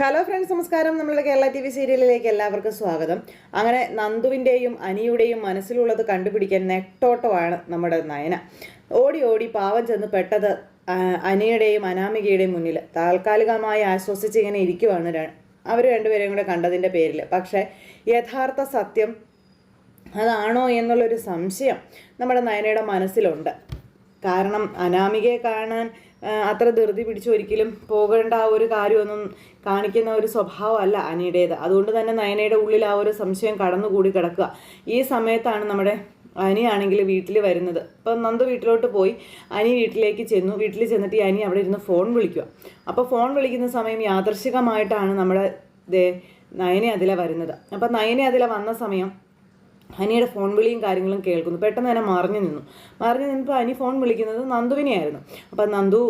Hello friends നമസ്കാരം. നമ്മളുടെ Kerala T V സീരിയലിലേക്ക് എല്ലാവർക്കും സ്വാഗതം. അങ്ങനെ നന്ദുവിന്റെയും അനിയുടെയും മനസ്സിലുള്ളത് കണ്ടുപിടിക്കാൻ നെട്ടോട്ടമാണ് നമ്മുടെ നയന. ഓടി ഓടി പാവം ചെന്ന് പെട്ടത് അനിയുടെയും അനാമികയുടെയും മുന്നിൽ. താൽക്കാലികമായി ആശ്വസിച്ച് ഇങ്ങനെ ഇരിക്കുവാണ് അവർ രണ്ടുപേരെയും കൂടെ കണ്ടതിന്റെ പേരിൽ പക്ഷേ യഥാർത്ഥ സത്യം അതാണോ എന്നുള്ളൊരു സംശയം നമ്മുടെ നയനയുടെ മനസ്സിലുണ്ട്. കാരണം അനാമികയെ കാണാൻ അത്ര ധൃതി പിടിച്ച് ഒരിക്കലും പോകേണ്ട ആ ഒരു കാര്യമൊന്നും കാണിക്കുന്ന ഒരു സ്വഭാവമല്ല അനിയുടേത്. അതുകൊണ്ട് തന്നെ നയനയുടെ ഉള്ളിൽ ആ ഒരു സംശയം കടന്നുകൂടി കിടക്കുക. ഈ സമയത്താണ് നമ്മുടെ അനിയാണെങ്കിൽ വീട്ടിൽ വരുന്നത്. അപ്പം നന്ദു വീട്ടിലോട്ട് പോയി. അനി വീട്ടിലേക്ക് ചെന്നു. വീട്ടിൽ ചെന്നിട്ട് ഈ അനി അവിടെ ഇരുന്ന് ഫോൺ വിളിക്കുക. അപ്പോൾ ഫോൺ വിളിക്കുന്ന സമയം യാദർശികമായിട്ടാണ് നമ്മുടെ നയനെ അതിലെ വരുന്നത്. അപ്പം നയനെ അതിലെ വന്ന സമയം അനിയുടെ ഫോൺ വിളിയും കാര്യങ്ങളും കേൾക്കുന്നു. പെട്ടെന്ന് തന്നെ മറിഞ്ഞു നിന്നു. മറിഞ്ഞു നിന്നപ്പോൾ അനി ഫോൺ വിളിക്കുന്നത് നന്ദുവിനെയായിരുന്നു. അപ്പം നന്ദു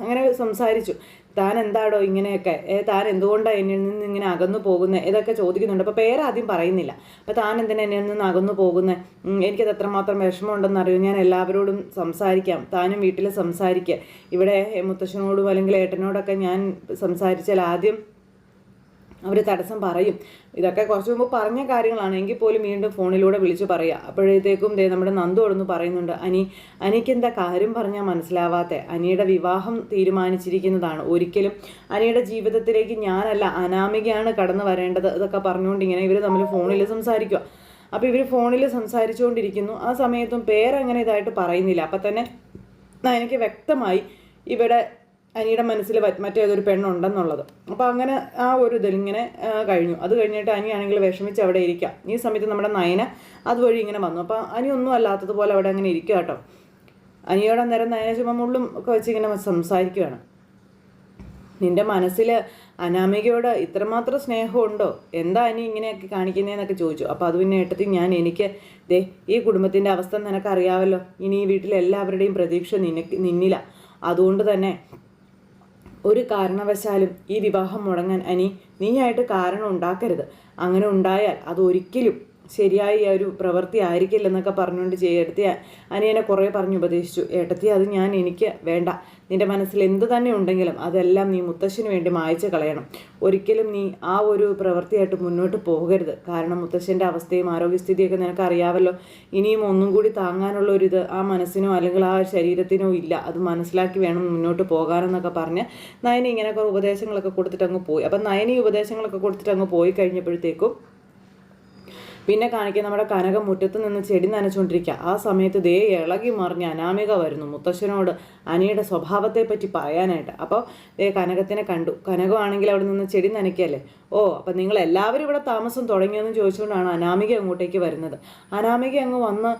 അങ്ങനെ സംസാരിച്ചു. താൻ എന്താടോ ഇങ്ങനെയൊക്കെ? താൻ എന്തുകൊണ്ടാണ് എന്നിൽ നിന്ന് ഇങ്ങനെ അകന്നു പോകുന്നത് ഇതൊക്കെ ചോദിക്കുന്നുണ്ട്. അപ്പോൾ പേരാദ്യം പറയുന്നില്ല. അപ്പോൾ താൻ എന്തിനാ എന്നിൽ നിന്ന് അകന്നു പോകുന്നത് എനിക്കത് എത്രമാത്രം വിഷമമുണ്ടെന്ന് അറിയൂ ഞാൻ എല്ലാവരോടും സംസാരിക്കാം. താനും വീട്ടിൽ സംസാരിക്കുക ഇവിടെ മുത്തശ്ശനോടും അല്ലെങ്കിൽ ഏട്ടനോടൊക്കെ ഞാൻ സംസാരിച്ചാൽ ആദ്യം അവർ തടസ്സം പറയും. ഇതൊക്കെ കുറച്ച് മുമ്പ് പറഞ്ഞ കാര്യങ്ങളാണ്. എങ്കിൽ പോലും വീണ്ടും ഫോണിലൂടെ വിളിച്ച് പറയുക. അപ്പോഴത്തേക്കും ദേ നമ്മുടെ നന്ദു അവിടുന്ന് പറയുന്നുണ്ട് അനി അനിക്ക് എന്താ കാര്യം പറഞ്ഞാൽ മനസ്സിലാവാത്ത? അനിയുടെ വിവാഹം തീരുമാനിച്ചിരിക്കുന്നതാണ്. ഒരിക്കലും അനിയുടെ ജീവിതത്തിലേക്ക് ഞാനല്ല അനാമികയാണ് കടന്നു വരേണ്ടത് ഇതൊക്കെ പറഞ്ഞുകൊണ്ട് ഇങ്ങനെ ഇവർ തമ്മിൽ ഫോണിൽ സംസാരിക്കുക അപ്പോൾ ഇവർ ഫോണിൽ സംസാരിച്ചുകൊണ്ടിരിക്കുന്നു. ആ സമയത്തും പേരങ്ങനെ ഇതായിട്ട് പറയുന്നില്ല. അപ്പം തന്നെ എനിക്ക് വ്യക്തമായി ഇവിടെ അനിയുടെ മനസ്സിൽ മറ്റേതൊരു പെണ്ണുണ്ടെന്നുള്ളത്. അപ്പോൾ അങ്ങനെ ആ ഒരു ഇതിൽ ഇങ്ങനെ കഴിഞ്ഞു. അത് കഴിഞ്ഞിട്ട് അനിയാണെങ്കിൽ വിഷമിച്ച് അവിടെ ഇരിക്കാം. ഈ സമയത്ത് നമ്മുടെ നയന അതുവഴി ഇങ്ങനെ വന്നു. അപ്പോൾ അനി ഒന്നും അല്ലാത്തതുപോലെ അവിടെ അങ്ങനെ ഇരിക്കുക കേട്ടോ അനിയോടെ അന്നേരം നയന ചുമ മുള്ളും ഒക്കെ വെച്ച് ഇങ്ങനെ സംസാരിക്കുകയാണ് നിന്റെ മനസ്സിൽ അനാമികയോട് ഇത്രമാത്രം സ്നേഹമുണ്ടോ? എന്താ അനി ഇങ്ങനെയൊക്കെ കാണിക്കുന്നതെന്നൊക്കെ ചോദിച്ചു. അപ്പോൾ അത് പിന്നെ ഏട്ടത്തി ഞാൻ എനിക്ക് ദേ ഈ കുടുംബത്തിന്റെ അവസ്ഥ നിനക്കറിയാവല്ലോ. ഇനി ഈ വീട്ടിലെല്ലാവരുടെയും പ്രതീക്ഷ നിനക്ക് നിന്നില്ല. അതുകൊണ്ട് തന്നെ ഒരു കാരണവശാലും ഈ വിവാഹം മുടങ്ങാൻ അനി നീയായിട്ട് കാരണം ഉണ്ടാക്കരുത്. അങ്ങനെ ഉണ്ടായാൽ അത് ഒരിക്കലും ശരിയായ ഒരു പ്രവൃത്തി ആയിരിക്കില്ല എന്നൊക്കെ പറഞ്ഞുകൊണ്ട് ചെയ്യെടുത്തി അനിയനെ കുറേ പറഞ്ഞു ഉപദേശിച്ചു. ഏട്ടത്തി അത് ഞാൻ എനിക്ക് വേണ്ട. നിന്റെ മനസ്സിൽ എന്ത് തന്നെ ഉണ്ടെങ്കിലും അതെല്ലാം നീ മുത്തശ്ശന് വേണ്ടി മായച്ചു കളയണം. ഒരിക്കലും നീ ആ ഒരു പ്രവൃത്തിയായിട്ട് മുന്നോട്ട് പോകരുത്. കാരണം മുത്തശ്ശന്റെ അവസ്ഥയും ആരോഗ്യസ്ഥിതിയൊക്കെ നിനക്ക് അറിയാമല്ലോ ഇനിയും ഒന്നും കൂടി താങ്ങാനുള്ള ഒരു ഇത് ആ മനസ്സിനോ അല്ലെങ്കിൽ ആ ശരീരത്തിനോ ഇല്ല. അത് മനസ്സിലാക്കി വേണം മുന്നോട്ട് പോകാനെന്നൊക്കെ പറഞ്ഞ് നയനി ഇങ്ങനെ കുറേ ഉപദേശങ്ങളൊക്കെ കൊടുത്തിട്ട് അങ്ങ് പോയി. അപ്പം നയനി ഉപദേശങ്ങളൊക്കെ കൊടുത്തിട്ട് അങ്ങ് പോയി കഴിഞ്ഞപ്പോഴത്തേക്കും പിന്നെ കാണിക്കാൻ നമ്മുടെ കനകം മുറ്റത്ത് നിന്ന് ചെടി നനച്ചുകൊണ്ടിരിക്കുക ആ സമയത്ത് ദേ ഇളകി മറിഞ്ഞ് അനാമിക വരുന്നു മുത്തശ്ശനോട്. അനിയുടെ സ്വഭാവത്തെ പറ്റി പറയാനായിട്ട് അപ്പോൾ കനകത്തിനെ കണ്ടു. കനകമാണെങ്കിൽ അവിടെ നിന്ന് ചെടി നനയ്ക്കല്ലേ? ഓ അപ്പം നിങ്ങൾ എല്ലാവരും ഇവിടെ താമസം തുടങ്ങിയെന്ന് ചോദിച്ചുകൊണ്ടാണ് അനാമിക അങ്ങോട്ടേക്ക് വരുന്നത്. അനാമിക അങ്ങ് വന്ന്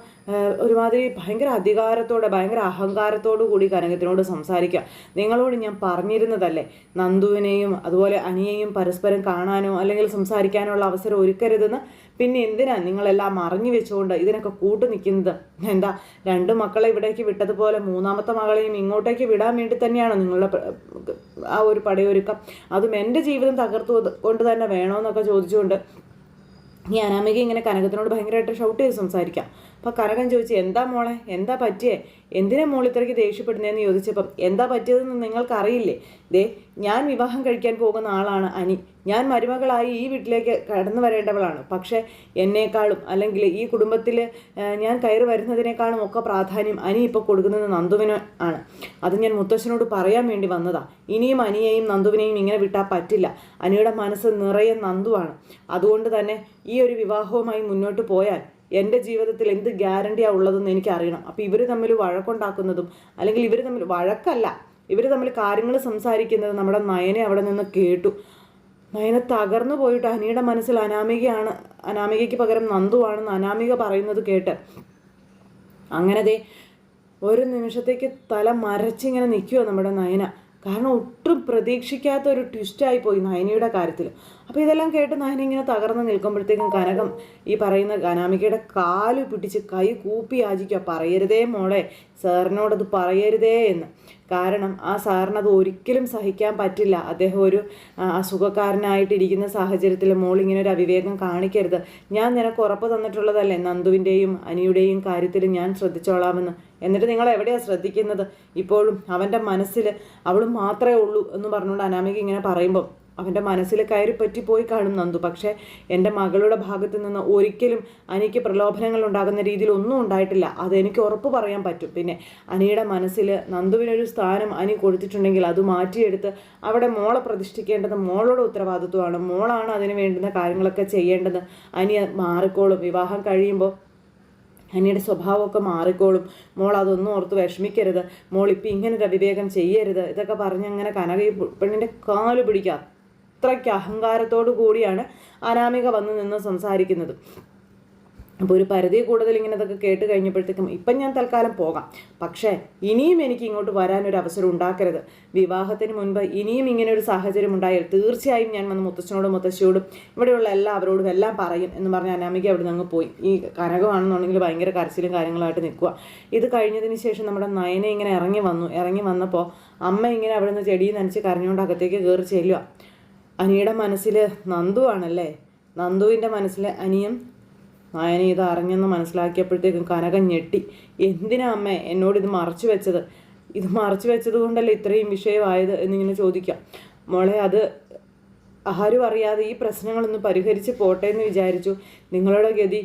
ഒരുമാതിരി ഭയങ്കര അധികാരത്തോടെ ഭയങ്കര അഹങ്കാരത്തോടു കൂടി കനകത്തിനോട് സംസാരിക്കുക. നിങ്ങളോട് ഞാൻ പറഞ്ഞിരുന്നതല്ലേ? നന്ദുവിനെയും അതുപോലെ അനിയെയും പരസ്പരം കാണാനോ അല്ലെങ്കിൽ സംസാരിക്കാനോ ഉള്ള അവസരം ഒരുക്കരുതെന്ന്? പിന്നെ എന്തിനാ നിങ്ങളെല്ലാം അറിഞ്ഞു വെച്ചുകൊണ്ട് ഇതിനൊക്കെ കൂട്ടു നിൽക്കുന്നത്? എന്താ രണ്ട് മക്കളെ ഇവിടേക്ക് വിട്ടതുപോലെ മൂന്നാമത്തെ മകളെയും ഇങ്ങോട്ടേക്ക് വിടാൻ വേണ്ടി തന്നെയാണോ നിങ്ങളുടെ ആ ഒരു പടയൊരുക്കം. അതും എന്റെ ജീവിതം തകർത്തു കൊണ്ട് തന്നെ വേണമെന്നൊക്കെ ചോദിച്ചുകൊണ്ട് ഈ അനാമിക ഇങ്ങനെ കനകത്തിനോട് ഭയങ്കരമായിട്ട് ഷൗട്ട് ചെയ്ത് സംസാരിക്കാം. അപ്പോൾ കനകൻ ചോദിച്ചു എന്താ മോളെ? എന്താ പറ്റിയേ? എന്തിനാ മോൾ ഇത്രയ്ക്ക് ദേഷ്യപ്പെടുന്നതെന്ന് ചോദിച്ചപ്പം എന്താ പറ്റിയതെന്ന് നിങ്ങൾക്കറിയില്ലേ? ദേ ഞാൻ വിവാഹം കഴിക്കാൻ പോകുന്ന ആളാണ് അനി. ഞാൻ മരുമകളായി ഈ വീട്ടിലേക്ക് കടന്നു വരേണ്ടവളാണ്. പക്ഷേ എന്നേക്കാളും അല്ലെങ്കിൽ ഈ കുടുംബത്തിൽ ഞാൻ കയറി വരുന്നതിനേക്കാളും ഒക്കെ പ്രാധാന്യം അനി ഇപ്പോൾ കൊടുക്കുന്നത് നന്ദുവിന് ആണ്. അത് ഞാൻ മുത്തശ്ശനോട് പറയാൻ വേണ്ടി വന്നതാ. ഇനിയും അനിയെയും നന്ദുവിനെയും ഇങ്ങനെ വിട്ടാൽ പറ്റില്ല. അനിയുടെ മനസ്സ് നിറയെ നന്ദുവാണ്. അതുകൊണ്ട് തന്നെ ഈ ഒരു വിവാഹവുമായി മുന്നോട്ട് പോയാൽ എന്റെ ജീവിതത്തിൽ എന്ത് ഗ്യാരണ്ടിയാണ് ഉള്ളതെന്ന് എനിക്ക് അറിയണം അപ്പോൾ ഇവർ തമ്മിൽ വഴക്കുണ്ടാക്കുന്നതും അല്ലെങ്കിൽ ഇവർ തമ്മിൽ വഴക്കല്ല ഇവർ തമ്മിൽ കാര്യങ്ങൾ സംസാരിക്കുന്നത് നമ്മുടെ നയനെ അവിടെ നിന്ന് കേട്ടു. നയന തകർന്നു പോയിട്ട് അനിയുടെ മനസ്സിൽ അനാമികയാണ് അനാമികയ്ക്ക് പകരം നന്ദുവാണെന്ന് അനാമിക പറയുന്നത് കേട്ട്. അങ്ങനെ ദേ ഒരു നിമിഷത്തേക്ക് തല മരച്ചിങ്ങനെ നിൽക്കുമോ നമ്മുടെ നയന. കാരണം ഒട്ടും പ്രതീക്ഷിക്കാത്ത ഒരു ട്വിസ്റ്റായി പോയി നയനിയുടെ കാര്യത്തിൽ അപ്പോൾ ഇതെല്ലാം കേട്ട് നയന ഇങ്ങനെ തകർന്ന് നിൽക്കുമ്പോഴത്തേക്കും കനകം ഈ പറയുന്ന അനാമികയുടെ കാൽ പിടിച്ച് കൈ കൂപ്പി യാചിക്കുക. പറയരുതേ മോളെ സാറിനോടത് പറയരുതേ എന്ന്. കാരണം ആ സാറിന് അത് ഒരിക്കലും സഹിക്കാൻ പറ്റില്ല. അദ്ദേഹം ഒരു അസുഖക്കാരനായിട്ടിരിക്കുന്ന സാഹചര്യത്തിൽ മോൾ ഇങ്ങനെ ഒരു അവിവേകം കാണിക്കരുത്. ഞാൻ നിനക്ക് ഉറപ്പ് തന്നിട്ടുള്ളതല്ലേ നന്ദുവിന്റെയും അനിയുടെയും കാര്യത്തിൽ ഞാൻ ശ്രദ്ധിച്ചോളാമെന്ന്. എന്നിട്ട് നിങ്ങൾ എവിടെയാണ് ശ്രദ്ധിക്കുന്നത്? ഇപ്പോഴും അവന്റെ മനസ്സിൽ അവൾ മാത്രമേ ഉള്ളൂ എന്ന് പറഞ്ഞുകൊണ്ട് അനാമിക ഇങ്ങനെ പറയുമ്പോൾ അവന്റെ മനസ്സിൽ കയറി പറ്റിപ്പോയി കാണും നന്ദു. പക്ഷേ എന്റെ മകളുടെ ഭാഗത്തു നിന്ന് ഒരിക്കലും അനിക്ക് പ്രലോഭനങ്ങൾ ഉണ്ടാകുന്ന രീതിയിൽ ഒന്നും ഉണ്ടായിട്ടില്ല. അതെനിക്ക് ഉറപ്പ് പറയാൻ പറ്റും. പിന്നെ അനിയുടെ മനസ്സിൽ നന്ദുവിനൊരു സ്ഥാനം അനി കൊടുത്തിട്ടുണ്ടെങ്കിൽ അത് മാറ്റിയെടുത്ത് അവിടെ മോളെ പ്രതിഷ്ഠിക്കേണ്ടത് മോളുടെ ഉത്തരവാദിത്വമാണ്. മോളാണ് അതിന് വേണ്ടുന്ന കാര്യങ്ങളൊക്കെ ചെയ്യേണ്ടത്. അനി മാറിക്കോളും. വിവാഹം കഴിയുമ്പോൾ അനിയുടെ സ്വഭാവമൊക്കെ മാറിക്കോളും. മോൾ അതൊന്നും ഓർത്ത് വിഷമിക്കരുത്. മോൾ ഇപ്പം ഇങ്ങനെ അവിവേകം ചെയ്യരുത്. ഇതൊക്കെ പറഞ്ഞ് അങ്ങനെ കനക ഈ പെണ്ണിന്റെ കാൽ പിടിക്കുക. അത്രയ്ക്ക് അഹങ്കാരത്തോടു കൂടിയാണ് അനാമിക വന്ന് നിന്ന് സംസാരിക്കുന്നത്. അപ്പോൾ ഒരു പരിധി കൂടുതൽ ഇങ്ങനെ ഇതൊക്കെ കേട്ട് കഴിഞ്ഞപ്പോഴത്തേക്കും ഇപ്പം ഞാൻ തൽക്കാലം പോകാം. പക്ഷേ ഇനിയും എനിക്ക് ഇങ്ങോട്ട് വരാനൊരു അവസരം ഉണ്ടാക്കരുത്. വിവാഹത്തിന് മുൻപ് ഇനിയും ഇങ്ങനെ ഒരു സാഹചര്യം ഉണ്ടായാൽ തീർച്ചയായും ഞാൻ വന്ന് മുത്തച്ഛനോടും മുത്തശ്ശിയോടും ഇവിടെയുള്ള എല്ലാവരോടും എല്ലാം പറയും എന്ന് പറഞ്ഞ് അനാമിക അവിടെ നിന്ന് പോയി. ഈ കനകമാണെന്നുണ്ടെങ്കിൽ ഭയങ്കര കരച്ചിലും കാര്യങ്ങളായിട്ട് നിൽക്കുക. ഇത് കഴിഞ്ഞതിന് ശേഷം നമ്മുടെ നയനെ ഇങ്ങനെ ഇറങ്ങി വന്നു. ഇറങ്ങി വന്നപ്പോൾ അമ്മ ഇങ്ങനെ അവിടെ നിന്ന് ചെടിയിൽ നനച്ച് കരഞ്ഞുകൊണ്ട് അകത്തേക്ക് കയറി ചെല്ലുക അനിയുടെ മനസ്സിൽ നന്ദു ആണല്ലേ നന്ദുവിന്റെ മനസ്സിൽ അനിയും നായന ഇത് അറിഞ്ഞെന്ന് മനസ്സിലാക്കിയപ്പോഴത്തേക്കും കനകം ഞെട്ടി. എന്തിനാ അമ്മ എന്നോട് ഇത് മറച്ചു വെച്ചത്? ഇത് മറച്ചു വെച്ചത് കൊണ്ടല്ലേ ഇത്രയും വിഷയമായത് എന്നിങ്ങനെ ചോദിക്കാം. മോളെ അത് ആരും അറിയാതെ ഈ പ്രശ്നങ്ങളൊന്ന് പരിഹരിച്ച് പോട്ടെ എന്ന് വിചാരിച്ചു. നിങ്ങളുടെ ഗതി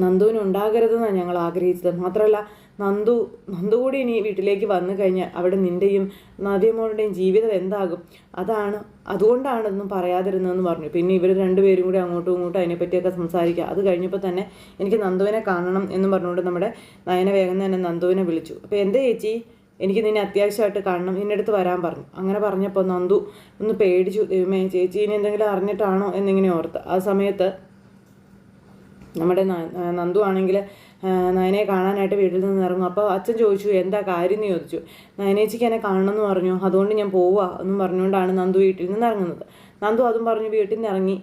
നന്ദുവിന് ഉണ്ടാകരുതെന്നാണ് ഞങ്ങൾ ആഗ്രഹിച്ചത്. മാത്രമല്ല നന്ദു നന്ദു കൂടി ഇനി വീട്ടിലേക്ക് വന്നു കഴിഞ്ഞാൽ അവിടെ നിന്റെയും നദിയമോളുടെയും ജീവിതം എന്താകും? അതാണ് അതുകൊണ്ടാണെന്നും പറയാതിരുന്നതെന്ന് പറഞ്ഞു. പിന്നെ ഇവർ രണ്ടുപേരും കൂടി അങ്ങോട്ടും ഇങ്ങോട്ടും അതിനെപ്പറ്റിയൊക്കെ സംസാരിക്കുക. അത് കഴിഞ്ഞപ്പോൾ തന്നെ എനിക്ക് നന്ദുവിനെ കാണണം എന്ന് പറഞ്ഞുകൊണ്ട് നമ്മുടെ നയന വേഗം തന്നെ നന്ദുവിനെ വിളിച്ചു. അപ്പോൾ എന്താ ചേച്ചി? എനിക്ക് നിന്നെ അത്യാവശ്യമായിട്ട് കാണണം. നിന്റെ അടുത്ത് വരാൻ പറഞ്ഞു. അങ്ങനെ പറഞ്ഞപ്പോൾ നന്ദു ഒന്ന് പേടിച്ചു. ദൈവമേ ചേച്ചി ഇനി എന്തെങ്കിലും അറിഞ്ഞിട്ടാണോ? എന്നിങ്ങനെ ഓർത്ത്. ആ സമയത്ത് നമ്മുടെ നന്ദു ആണെങ്കിൽ നയനെ കാണാനായിട്ട് വീട്ടിൽ നിന്ന് ഇറങ്ങും. അപ്പോൾ അച്ഛൻ ചോദിച്ചു എന്താ കാര്യം? എന്ന് ചോദിച്ചു. നയനേച്ചിക്ക് എന്നെ കാണണമെന്ന് പറഞ്ഞു. അതുകൊണ്ട് ഞാൻ പോവുക എന്നും പറഞ്ഞുകൊണ്ടാണ് നന്ദു വീട്ടിൽ നിന്ന് ഇറങ്ങുന്നത്. നന്ദു അതും പറഞ്ഞു വീട്ടിൽ നിന്ന് ഇറങ്ങി.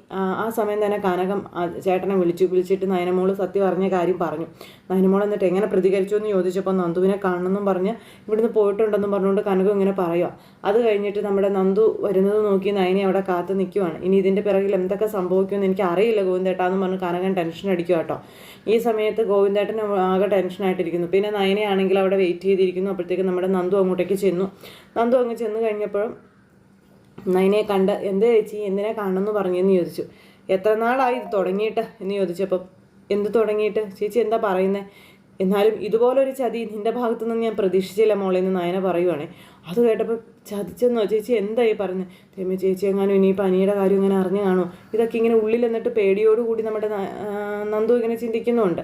ആ സമയം തന്നെ കനകം ചേട്ടനെ വിളിച്ചു. വിളിച്ചിട്ട് നയനമോൾ സത്യം പറഞ്ഞ കാര്യം പറഞ്ഞു. നയനമോൾ എന്നിട്ട് എങ്ങനെ പ്രതികരിച്ചു? എന്ന് ചോദിച്ചപ്പോൾ നന്ദുവിനെ കാണണമെന്നും പറഞ്ഞ് ഇവിടുന്ന് പോയിട്ടുണ്ടെന്നും പറഞ്ഞുകൊണ്ട് കനകം ഇങ്ങനെ പറയുക അത് കഴിഞ്ഞിട്ട് നമ്മുടെ നന്ദു വരുന്നത് നോക്കി നയനെ അവിടെ കാത്തു നിൽക്കുവാണ്. ഇനി ഇതിന്റെ പിറകിൽ എന്തൊക്കെ സംഭവിക്കുമെന്ന് എനിക്ക് അറിയില്ല ഗോവിന്ദേട്ടാന്ന് പറഞ്ഞ് കനകൻ ടെൻഷൻ അടിക്കുക കേട്ടോ ഈ സമയത്ത് ഗോവിന്ദേട്ടൻ ആകെ ടെൻഷനായിട്ടിരിക്കുന്നു പിന്നെ നയനയാണെങ്കിൽ അവിടെ വെയിറ്റ് ചെയ്തിരിക്കുന്നു. അപ്പോഴത്തേക്ക് നമ്മുടെ നന്ദു അങ്ങോട്ടേക്ക് ചെന്നു. നന്ദു അങ്ങ് ചെന്ന് കഴിഞ്ഞപ്പോഴും നയനെ കണ്ട് എന്ത് ചേച്ചി എന്തിനെ കാണണമെന്ന് പറഞ്ഞെന്ന് ചോദിച്ചു. എത്ര നാളായി ഇത് തുടങ്ങിയിട്ട്? എന്ന് ചോദിച്ചപ്പം എന്ത് തുടങ്ങിയിട്ട്? ചേച്ചി എന്താ പറയുന്നത് എന്നാലും ഇതുപോലൊരു ചതി നിന്റെ ഭാഗത്തു നിന്ന് ഞാൻ പ്രതീക്ഷിച്ചില്ല മോളെ എന്ന് നയന പറയുവാണേ. അത് കേട്ടപ്പോൾ ചതിച്ചെന്നോ ചേച്ചി എന്തായി പറഞ്ഞത് തേമ ചേച്ചി എങ്ങാനും ഇനി പനിയുടെ കാര്യം ഇങ്ങനെ അറിഞ്ഞു കാണുമോ ഇതൊക്കെ ഇങ്ങനെ ഉള്ളിൽ എന്നിട്ട് പേടിയോടുകൂടി നമ്മുടെ നന്ദു ഇങ്ങനെ ചിന്തിക്കുന്നുണ്ട്.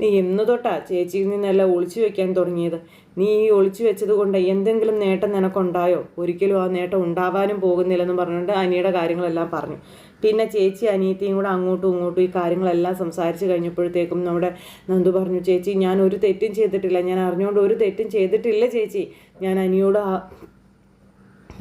നീ ഇന്ന് തൊട്ടാ ചേച്ചിയിൽ നിന്നെല്ലാം ഒളിച്ചു വെക്കാൻ തുടങ്ങിയത്. നീ ഈ ഒളിച്ചു വെച്ചത് കൊണ്ട് എന്തെങ്കിലും നേട്ടം നിനക്കുണ്ടായോ? ഒരിക്കലും ആ നേട്ടം ഉണ്ടാവാനും പോകുന്നില്ലെന്ന് പറഞ്ഞുകൊണ്ട് അനിയുടെ കാര്യങ്ങളെല്ലാം പറഞ്ഞു. പിന്നെ ചേച്ചി അനിയത്തിയും കൂടെ അങ്ങോട്ടും ഇങ്ങോട്ടും ഈ കാര്യങ്ങളെല്ലാം സംസാരിച്ച് കഴിഞ്ഞപ്പോഴത്തേക്കും നമ്മുടെ നന്ദു പറഞ്ഞു ചേച്ചി ഞാൻ ഒരു തെറ്റും ചെയ്തിട്ടില്ല. ഞാൻ അറിഞ്ഞുകൊണ്ട് ഒരു തെറ്റും ചെയ്തിട്ടില്ല ചേച്ചി. ഞാൻ അനിയോട്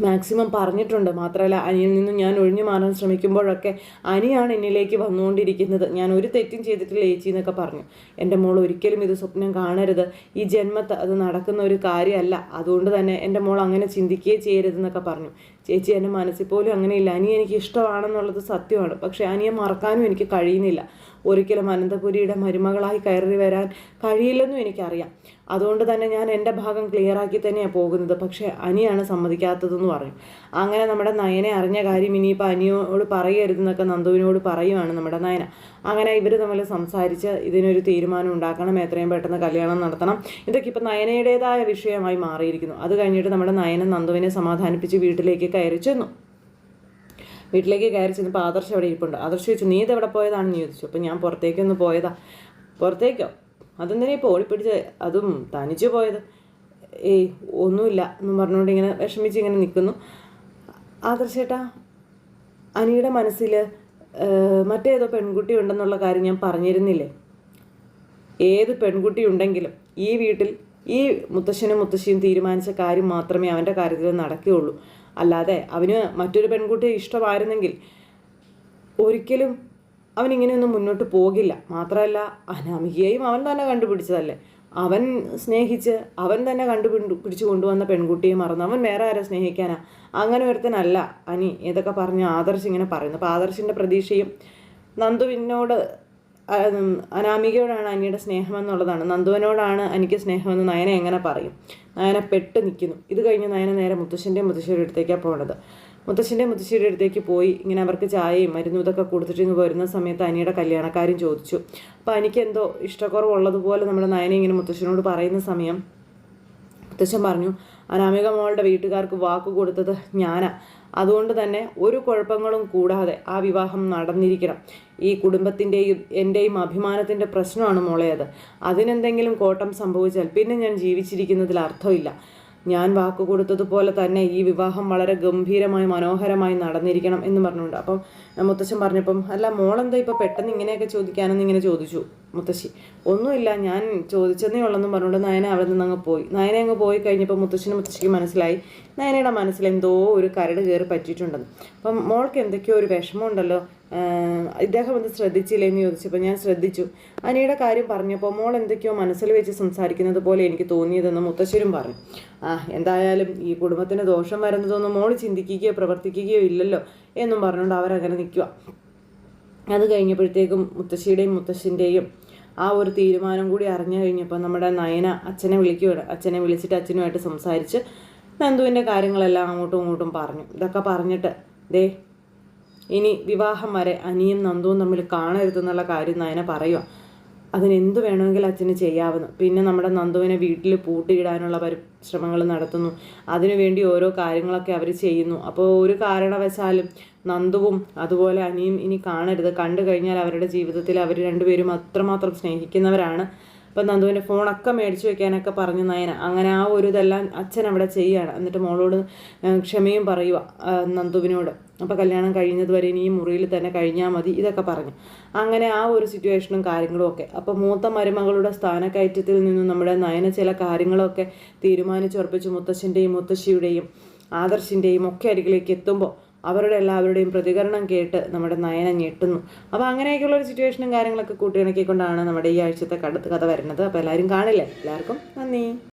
മാക്സിമം പറഞ്ഞിട്ടുണ്ട്. മാത്രമല്ല അനിയിൽ നിന്നും ഞാൻ ഒഴിഞ്ഞു മാറാൻ ശ്രമിക്കുമ്പോഴൊക്കെ അനിയാണ് എന്നിലേക്ക് വന്നുകൊണ്ടിരിക്കുന്നത്. ഞാൻ ഒരു തെറ്റും ചെയ്തിട്ടില്ല ചേച്ചി എന്നൊക്കെ പറഞ്ഞു. എന്റെ മോൾ ഒരിക്കലും ഇത് സ്വപ്നം കാണരുത്. ഈ ജന്മത്ത് അത് നടക്കുന്ന ഒരു കാര്യമല്ല. അതുകൊണ്ട് തന്നെ എന്റെ മോൾ അങ്ങനെ ചിന്തിക്കുകയേ ചെയ്യരുതെന്നൊക്കെ പറഞ്ഞു. ചേച്ചി എന്റെ മനസ്സിൽ പോലും അങ്ങനെയില്ല. അനി എനിക്ക് ഇഷ്ടമാണെന്നുള്ളത് സത്യമാണ്. പക്ഷേ അനിയെ മറക്കാനും എനിക്ക് കഴിയുന്നില്ല. ഒരിക്കലും അനന്തപുരിയുടെ മരുമകളായി കയറി വരാൻ കഴിയില്ലെന്നും എനിക്കറിയാം. അതുകൊണ്ട് തന്നെ ഞാൻ എന്റെ ഭാഗം ക്ലിയറാക്കി തന്നെയാണ് പോകുന്നത്. പക്ഷേ അനിയാണ് സമ്മതിക്കാത്തതെന്ന് പറഞ്ഞു അങ്ങനെ നമ്മുടെ നയനെ അറിഞ്ഞ കാര്യം ഇനിയിപ്പോൾ അനിയോട് പറയരുതെന്നൊക്കെ നന്ദുവിനോട് പറയുവാണ് നമ്മുടെ നയന. അങ്ങനെ ഇവർ തമ്മിൽ സംസാരിച്ച് ഇതിനൊരു തീരുമാനം ഉണ്ടാക്കണം. എത്രയും പെട്ടെന്ന് കല്യാണം നടത്തണം. ഇതൊക്കെ ഇപ്പോൾ നയനയുടേതായ വിഷയമായി മാറിയിരിക്കുന്നു. അത് കഴിഞ്ഞിട്ട് നമ്മുടെ നയന നന്ദുവിനെ സമാധാനിപ്പിച്ച് വീട്ടിലേക്ക് കയറി ചെന്നു. വീട്ടിലേക്ക് കയറി ചെന്നപ്പോൾ ആദർശം അവിടെ ഇരിപ്പുണ്ട്. ആദർശം ചോദിച്ചു നീ ഇതെവിടെ പോയതാണെന്ന് ചോദിച്ചു. അപ്പോൾ ഞാൻ പുറത്തേക്കൊന്ന് പോയതാ. പുറത്തേക്കോ? അതെന്തിനാ ഇപ്പോൾ ഓടിപ്പിടിച്ച് അതും തനിച്ചു പോയത്. ഏയ് ഒന്നുമില്ല എന്നും പറഞ്ഞുകൊണ്ട് ഇങ്ങനെ വിഷമിച്ച് ഇങ്ങനെ നിൽക്കുന്നു. ആദർശേട്ടാ അനിയുടെ മനസ്സിൽ മറ്റേതോ പെൺകുട്ടി ഉണ്ടെന്നുള്ള കാര്യം ഞാൻ പറഞ്ഞിരുന്നില്ലേ? ഏത് പെൺകുട്ടി ഉണ്ടെങ്കിലും ഈ വീട്ടിൽ ഈ മുത്തശ്ശനും മുത്തശ്ശിയും തീരുമാനിച്ച കാര്യം മാത്രമേ അവന്റെ കാര്യത്തിൽ നടക്കുകയുള്ളൂ. അല്ലാതെ അവന് മറ്റൊരു പെൺകുട്ടിയെ ഇഷ്ടമായിരുന്നെങ്കിൽ ഒരിക്കലും അവൻ ഇങ്ങനെയൊന്നും മുന്നോട്ട് പോകില്ല. മാത്രമല്ല അനാമികയെയും അവൻ തന്നെ കണ്ടുപിടിച്ചതല്ലേ? അവൻ സ്നേഹിച്ച് അവൻ തന്നെ കണ്ടുപിടി പിടിച്ചു കൊണ്ടുവന്ന പെൺകുട്ടിയെ മറന്നു. അവൻ വേറെ ആരെ സ്നേഹിക്കാനാ? അങ്ങനെ ഒരുത്തനല്ല. അനി ഇതൊക്കെ പറഞ്ഞ് ആദർശ് ഇങ്ങനെ പറയുന്നു. അപ്പോൾ ആദർശിന്റെ പ്രതീക്ഷയും നന്ദുവിനോട് അനാമികയോടാണ് അനിയുടെ സ്നേഹം എന്നുള്ളതാണ്. നന്ദുവിനോടാണ് എനിക്ക് സ്നേഹമെന്ന് നയന എങ്ങനെ പറയും? നയന പെട്ട് നിൽക്കുന്നു ഇത് കഴിഞ്ഞ് നയന നേരെ മുത്തശ്ശന്റെയും മുത്തശ്ശിയുടെ അടുത്തേക്കാണ് പോകേണ്ടത് മുത്തശ്ശന്റെ മുത്തശ്ശിയുടെ അടുത്തേക്ക് പോയി ഇങ്ങനെ അവർക്ക് ചായയും മരുന്നും ഇതൊക്കെ കൊടുത്തിട്ട് ഇങ്ങ് വരുന്ന സമയത്ത് അനിയുടെ കല്യാണക്കാരും ചോദിച്ചു. അപ്പോൾ എനിക്ക് എന്തോ ഇഷ്ടക്കുറവുള്ളതുപോലെ നമ്മുടെ നയന ഇങ്ങനെ മുത്തശ്ശനോട് പറയുന്ന സമയം മുത്തശ്ശൻ പറഞ്ഞു അനാമിക മോളുടെ വീട്ടുകാർക്ക് വാക്ക് കൊടുത്തത് ഞാനാ. അതുകൊണ്ട് തന്നെ ഒരു കുഴപ്പങ്ങളും കൂടാതെ ആ വിവാഹം നടന്നിരിക്കണം. ഈ കുടുംബത്തിന്റെയും എന്റെയും അഭിമാനത്തിന്റെ പ്രശ്നമാണ് മോളെ അത്. അതിനെന്തെങ്കിലും കോട്ടം സംഭവിച്ചാൽ പിന്നെ ഞാൻ ജീവിച്ചിരിക്കുന്നതിൽ അർത്ഥമില്ല. ഞാൻ വാക്ക് കൊടുത്തതുപോലെ തന്നെ ഈ വിവാഹം വളരെ ഗംഭീരമായി മനോഹരമായി നടന്നിരിക്കണം എന്ന് പറഞ്ഞുകൊണ്ട്. അപ്പം മുത്തശ്ശൻ പറഞ്ഞപ്പം അല്ല മോളെന്താ ഇപ്പോൾ പെട്ടെന്ന് ഇങ്ങനെയൊക്കെ ചോദിക്കാനെന്ന് ഇങ്ങനെ ചോദിച്ചു? മുത്തശ്ശി. ഒന്നുമില്ല ഞാൻ ചോദിച്ചതേ ഉള്ളെന്ന് പറഞ്ഞുകൊണ്ട് നയന അവിടെ നിന്ന് അങ്ങ് പോയി. നയന അങ്ങ് പോയി കഴിഞ്ഞപ്പോൾ മുത്തശ്ശിനും മുത്തശ്ശിക്ക് മനസ്സിലായി നയനയുടെ മനസ്സിൽ എന്തോ ഒരു കരട് കയറി പറ്റിയിട്ടുണ്ടെന്ന്. അപ്പം മോൾക്ക് എന്തൊക്കെയോ ഒരു വിഷമമുണ്ടല്ലോ. ഇദ്ദേഹം ഒന്ന് ശ്രദ്ധിച്ചില്ലേ എന്ന് ചോദിച്ചപ്പോൾ ഞാൻ ശ്രദ്ധിച്ചു. അനിയുടെ കാര്യം പറഞ്ഞപ്പോൾ മോൾ എന്തൊക്കെയോ മനസ്സിൽ വെച്ച് സംസാരിക്കുന്നത് പോലെ എനിക്ക് തോന്നിയതെന്ന് മുത്തശ്ശരും പറഞ്ഞു. ആ എന്തായാലും ഈ കുടുംബത്തിന് ദോഷം വരുന്നതൊന്നും മോൾ ചിന്തിക്കുകയോ പ്രവർത്തിക്കുകയോ ഇല്ലല്ലോ എന്നും പറഞ്ഞുകൊണ്ട് അവരങ്ങനെ നിൽക്കുക. അത് കഴിഞ്ഞപ്പോഴത്തേക്കും മുത്തശ്ശിയുടെയും മുത്തശ്ശിന്റെയും ആ ഒരു തീരുമാനം കൂടി അറിഞ്ഞു കഴിഞ്ഞപ്പോൾ നമ്മുടെ നയന അച്ഛനെ വിളിക്കുകയാണ് അച്ഛനെ വിളിച്ചിട്ട് അച്ഛനുമായിട്ട് സംസാരിച്ച് നന്ദുവിന്റെ കാര്യങ്ങളെല്ലാം അങ്ങോട്ടും ഇങ്ങോട്ടും പറഞ്ഞു. ഇതൊക്കെ പറഞ്ഞിട്ട് ദേ ഇനി വിവാഹം വരെ അനിയും നന്ദുവും തമ്മിൽ കാണരുതെന്നുള്ള കാര്യം നയന പറയുക അതിനെന്ത് വേണമെങ്കിലും അച്ഛന് ചെയ്യാവുന്നു. പിന്നെ നമ്മുടെ നന്ദുവിനെ വീട്ടിൽ പൂട്ടിയിടാനുള്ള പരിശ്രമങ്ങൾ നടത്തുന്നു. അതിനുവേണ്ടി ഓരോ കാര്യങ്ങളൊക്കെ അവർ ചെയ്യുന്നു. അപ്പോൾ ഒരു കാരണവശാലും നന്ദുവും അതുപോലെ അനിയും ഇനി കാണരുത്. കണ്ടു കഴിഞ്ഞാൽ അവരുടെ ജീവിതത്തിൽ അവർ രണ്ടുപേരും അത്രമാത്രം സ്നേഹിക്കുന്നവരാണ്. അപ്പം നന്ദുവിന്റെ ഫോണൊക്കെ മേടിച്ചു വെക്കാനൊക്കെ പറഞ്ഞു നയന. അങ്ങനെ ആ ഒരു ഇതെല്ലാം അച്ഛൻ അവിടെ ചെയ്യുകയാണ്. എന്നിട്ട് മോളോട് ക്ഷമയും പറയുക നന്ദുവിനോട്. അപ്പോൾ കല്യാണം കഴിഞ്ഞതുവരെ ഇനി ഈ മുറിയിൽ തന്നെ കഴിഞ്ഞാൽ മതി ഇതൊക്കെ പറഞ്ഞു. അങ്ങനെ ആ ഒരു സിറ്റുവേഷനും കാര്യങ്ങളും ഒക്കെ. അപ്പോൾ മൂത്ത മരുമകളുടെ സ്ഥാനക്കയറ്റത്തിൽ നിന്നും നമ്മുടെ നയന ചില കാര്യങ്ങളൊക്കെ തീരുമാനിച്ചുറപ്പിച്ച്. മുത്തശ്ശന്റെയും മുത്തശ്ശിയുടെയും ആദർശിന്റെയും ഒക്കെ അരികിലേക്ക് എത്തുമ്പോൾ അവരുടെ എല്ലാവരുടെയും പ്രതികരണം കേട്ട് നമ്മുടെ നയന ഞെട്ടുന്നു. അപ്പോൾ അങ്ങനെയൊക്കെയുള്ള ഒരു സിറ്റുവേഷനും കാര്യങ്ങളൊക്കെ കൂട്ടിയിണക്കിക്കൊണ്ടാണ് നമ്മുടെ ഈ ആഴ്ചത്തെ കഥ വരുന്നത്. അപ്പോൾ എല്ലാവരും കാണില്ലേ? എല്ലാവർക്കും നന്ദി.